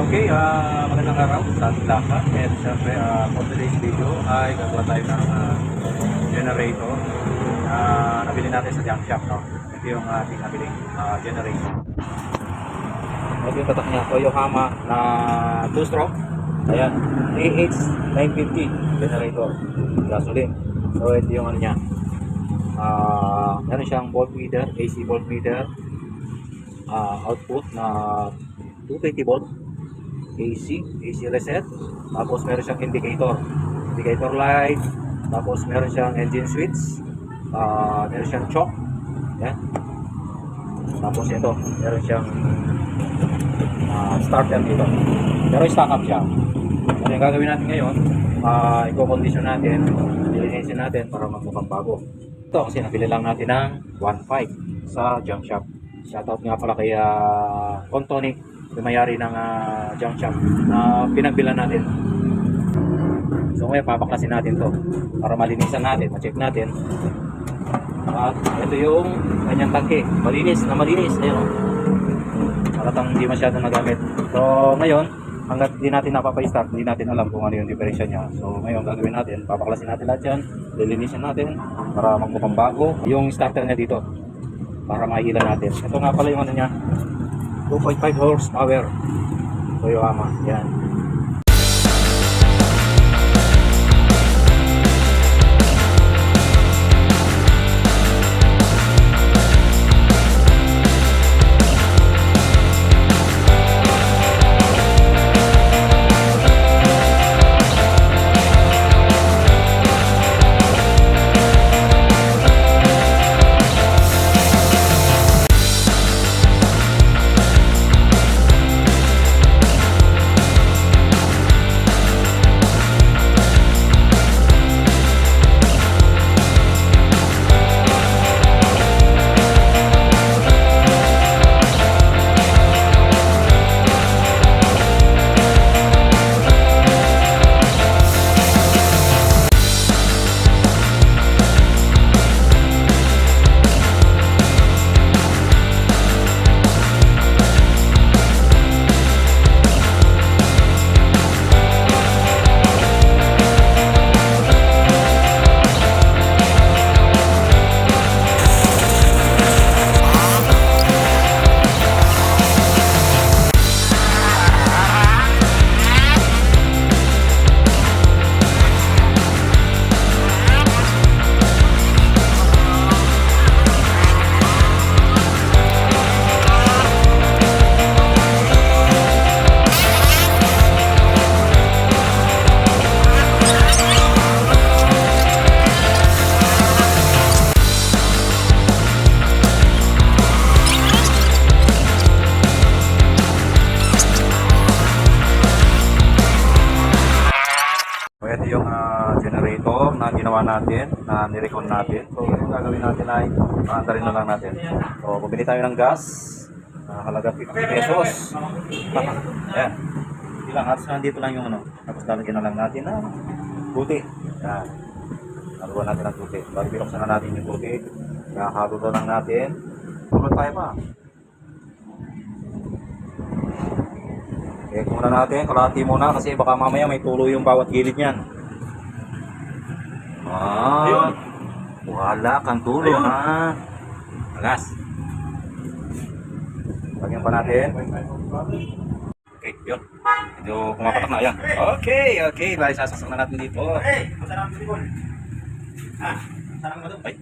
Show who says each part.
Speaker 1: Okay, ah magandang araw sa lahat. And syempre, ah, for today's video ay gagawa tayo ng ah, generator na nabili natin sa junk shop. No? Ito yung ating nabiling ah, generator. Ito yung tatak niya, Toyohama na 2-stroke. Ayan, AH950 generator, gasoline. So ito yung ano niya. Ah, meron siyang voltmeter, AC voltmeter, ah, output na 220 volt AC, AC reset. Tapos meron siyang indicator, indicator light. Tapos meron siyang engine switch. ah meron siyang choke. Yan. Tapos ito, meron siyang ah, starter dito. Pero stock up siya. Ano yung gagawin natin ngayon? Uh, i-condition natin, nilinisin natin para magmukhang bago. Ito kasi nabili lang natin ng 1.5 sa junk shop. Shoutout nga pala kay uh, Contonic, yung mayari ng ah, junk shop na pinagbilan natin. So ngayon papaklasin natin to para malinisan natin, ma-check natin. At ito yung kanyang tangke, malinis na malinis. Ayun o. Paratang hindi masyadong nagamit. So ngayon, hanggat hindi natin napapa-start, hindi natin alam kung ano yung diferensya niya. So ngayon gagawin natin, papaklasin natin lahat yan, lilinisin natin para magmukhang bago. Yung starter niya dito, para mailan natin. Ito nga pala yung ano niya, 2.5 horsepower. Toyohama, yan. Na ginawa natin, na nirecon natin. So, yung gagawin natin ay paandarin na lang natin. So, bumili tayo ng gas, na halaga 50 pesos. Ayan. Ilang halos nandito lang yung ano. Tapos lalagyan na lang natin ng puti. Ayan. Naluwa natin ng puti. Binuksan na natin yung puti. Nakahalo na lang natin. Tulad tayo pa. Eh, muna natin, kalahati muna kasi baka mamaya may tulo yung bawat gilid niyan. Ah, wala kang tulo ha. Alas. Lagyan pa natin. Okay, yun. Medyo pumapatak na yan. Okay, okay. Bali, sasaksak na natin dito.
Speaker 2: Hey, masarap sipon. Ha? Masarap ba ito?
Speaker 1: Ay.